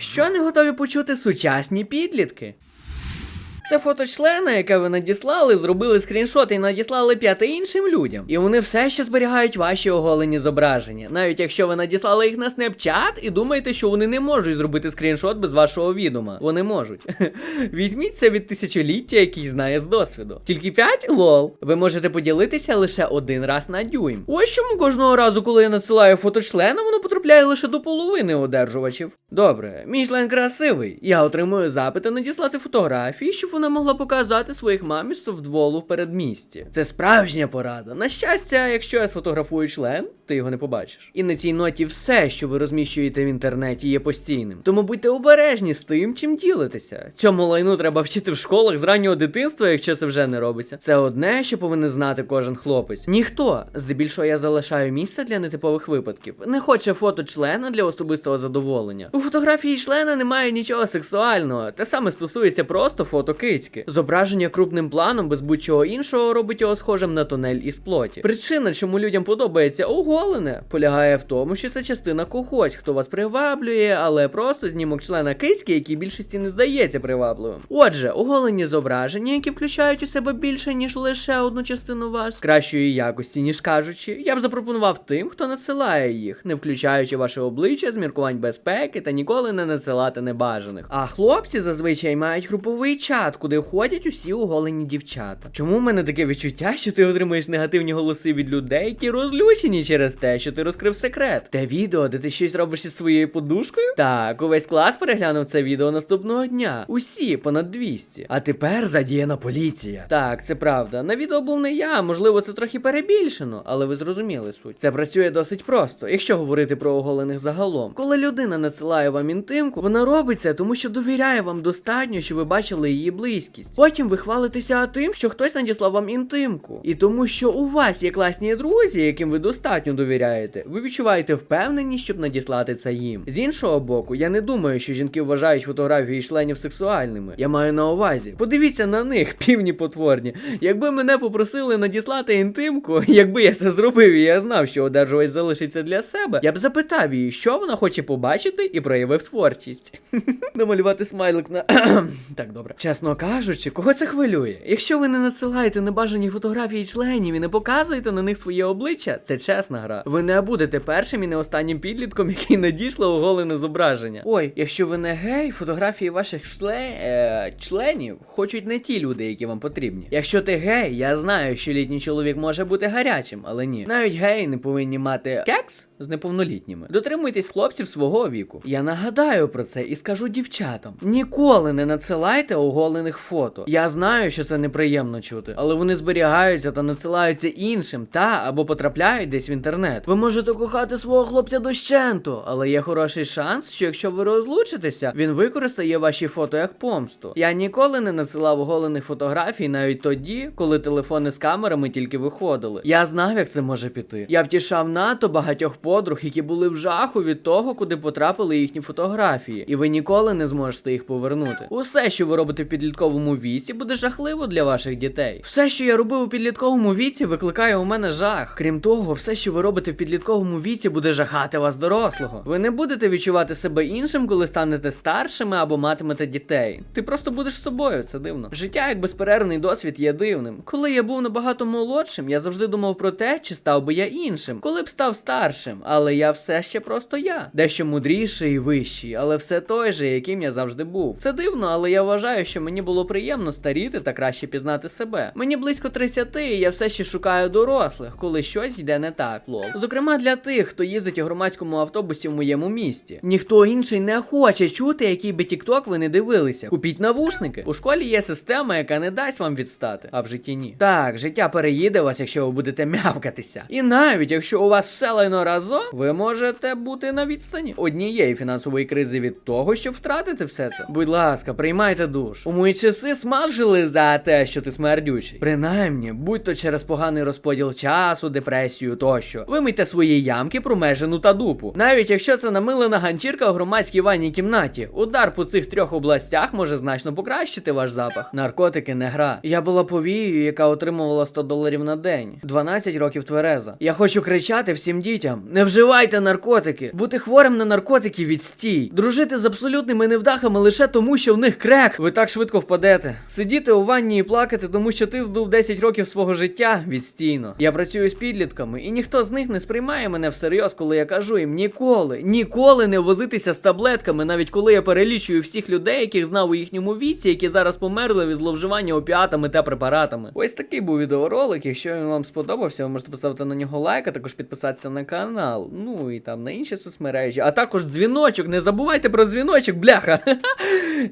Що не готові почути сучасні підлітки? Це фото члена, яке ви надіслали, зробили скріншот і надіслали п'яти іншим людям. І вони все ще зберігають ваші оголені зображення. Навіть якщо ви надіслали їх на Snapchat і думаєте, що вони не можуть зробити скріншот без вашого відома. Вони можуть. Візьміть це від тисячоліття, який знає з досвіду. Тільки 5? Лол. Ви можете поділитися лише один раз на дюйм. Ось чому кожного разу, коли я надсилаю фото члена, воно потрапляє лише до половини одержувачів. Добре, мій член красивий. Я отримую запити надіслати фотографії, щоб вона могла показати своїх мамі совдволу в передмісті. Це справжня порада. На щастя, якщо я сфотографую член, ти його не побачиш. І на цій ноті все, що ви розміщуєте в інтернеті, є постійним. Тому будьте обережні з тим, чим ділитеся. Цьому лайну треба вчити в школах з раннього дитинства, якщо це вже не робиться. Це одне, що повинен знати кожен хлопець. Ніхто, здебільшого я залишаю місце для нетипових випадків, не хоче фото члена для особистого задоволення. У фотографії члена немає нічого сексуального. Те саме стосується просто фото кицьки. Зображення крупним планом без будь-чого іншого робить його схожим на тунель із плоті. Причина, чому людям подобається оголене, полягає в тому, що це частина когось, хто вас приваблює, але просто знімок члена кицьки, який більшості не здається привабливим. Отже, оголені зображення, які включають у себе більше, ніж лише одну частину вас, кращої якості, ніж кажучи, я б запропонував тим, хто надсилає їх, не включаючи ваше обличчя з міркувань безпеки та ніколи не надсилати небажаних. А хлопці зазвичай мають груповий чат, куди входять усі оголені дівчата. Чому в мене таке відчуття, що ти отримуєш негативні голоси від людей, які розлючені через те, що ти розкрив секрет? Те відео, де ти щось робиш із своєю подушкою? Так, увесь клас переглянув це відео наступного дня. Усі понад 200. А тепер задіяна поліція. Так, це правда. На відео був не я, можливо, це трохи перебільшено, але ви зрозуміли суть. Це працює досить просто, якщо говорити про оголених загалом. Коли людина надсилає вам інтимку, вона робить це, тому що довіряє вам достатньо, що ви бачили її близькість. Потім ви хвалитеся тим, що хтось надіслав вам інтимку. І тому, що у вас є класні друзі, яким ви достатньо довіряєте, ви відчуваєте впевненість, щоб надіслати це їм. З іншого боку, я не думаю, що жінки вважають фотографії членів сексуальними. Я маю на увазі. Подивіться на них, півні потворні. Якби мене попросили надіслати інтимку, якби я це зробив і я знав, що одержувач залишиться для себе, я б запитав її, що вона хоче побачити, і проявив творчість. Намалювати смайлик на. так, добре. Чесно кажучи, кого це хвилює? Якщо ви не надсилаєте небажані фотографії членів і не показуєте на них своє обличчя, це чесна гра. Ви не будете першим і не останнім підлітком, який надійшло оголене зображення. Ой, якщо ви не гей, фотографії ваших чле... е... членів хочуть не ті люди, які вам потрібні. Якщо ти гей, я знаю, що літній чоловік може бути гарячим, але ні. Навіть геї не повинні мати кекс з неповнолітніми. Дотримуйтесь хлопців свого віку. Я нагадаю про це і скажу дівчатам: ніколи не надсилайте оголених фото. Я знаю, що це неприємно чути, але вони зберігаються та надсилаються іншим, та або потрапляють десь в інтернет. Ви можете кохати свого хлопця дощенту, але є хороший шанс, що якщо ви розлучитеся, він використає ваші фото як помсту. Я ніколи не надсилав оголених фотографій навіть тоді, коли телефони з камерами тільки виходили. Я знав, як це може піти. Я втішав надто багатьох подруг, які були в жаху від того, куди потрапили їхні фотографії, і ви ніколи не зможете їх повернути. Усе, що ви робите в підлітковому віці, буде жахливо для ваших дітей. Все, що я робив у підлітковому віці, викликає у мене жах. Крім того, все, що ви робите в підлітковому віці, буде жахати вас дорослого. Ви не будете відчувати себе іншим, коли станете старшими або матимете дітей. Ти просто будеш собою, це дивно. Життя як безперервний досвід є дивним. Коли я був набагато молодшим, я завжди думав про те, чи став би я іншим, коли б став старшим, але я все ще просто я. Дещо мудріший і вищий, але все той же, яким я завжди був. Це дивно, але я вважаю, що мені було приємно старіти та краще пізнати себе. Мені близько 30, і я все ще шукаю дорослих, коли щось йде не так, лол. Зокрема, для тих, хто їздить у громадському автобусі в моєму місті. Ніхто інший не хоче чути, який би тікток ви не дивилися. Купіть навушники. У школі є система, яка не дасть вам відстати, а в житті ні. Так, життя переїде вас, якщо ви будете мявкатися. І навіть якщо у вас все лайно разом, ви можете бути на відстані однієї фінансової кризи від того, щоб втратити все це. Будь ласка, приймайте душ. У моїй Часи смажили за те, що ти смердючий. Принаймні, будь то через поганий розподіл часу, депресію тощо. Вимийте свої ямки, промежину та дупу. Навіть якщо це намилена ганчірка в громадській ванній кімнаті, удар по цих трьох областях може значно покращити ваш запах. Наркотики не гра. Я була повією, яка отримувала 100 доларів на день, 12 років твереза. Я хочу кричати всім дітям: не вживайте наркотики! Бути хворим на наркотики відстій. Дружити з абсолютними невдахами лише тому, що в них крек. Ви так швидко впадете. Сидіти у ванні і плакати, тому що ти здув 10 років свого життя відстійно. Я працюю з підлітками, і ніхто з них не сприймає мене всерйоз, коли я кажу їм ніколи, ніколи не возитися з таблетками, навіть коли я перелічую всіх людей, яких знав у їхньому віці, які зараз померли від зловживання опіатами та препаратами. Ось такий був відеоролик. Якщо він вам сподобався, ви можете поставити на нього лайк, а також підписатися на канал. Ну і там на інші соцмережі, а також дзвіночок. Не забувайте про дзвіночок, бляха.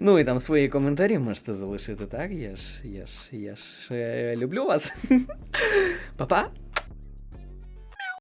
Ну і там свої коментарі можете залишити, так? Я ж, я ж, я ж е, люблю вас. Па-па.